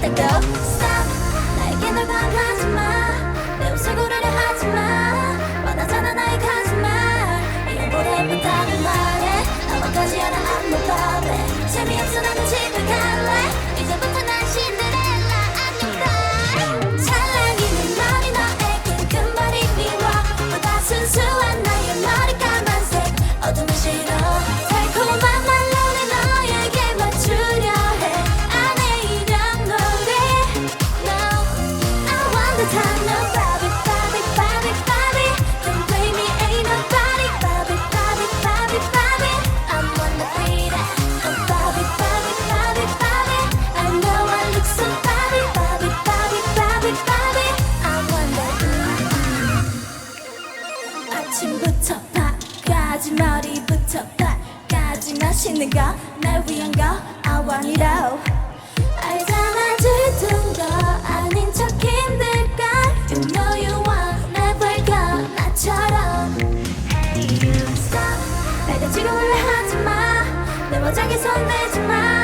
the girl. Stop, the wrong 반하지 마. 머리부터 발까지 맛있는 거날 위한 거 I want it all 알잖아 짙은 거 아닌 척 힘들까 You know you want never go 나처럼. Hey you stop 빨개지고 올라 하지마. 내 모자에 손대지 마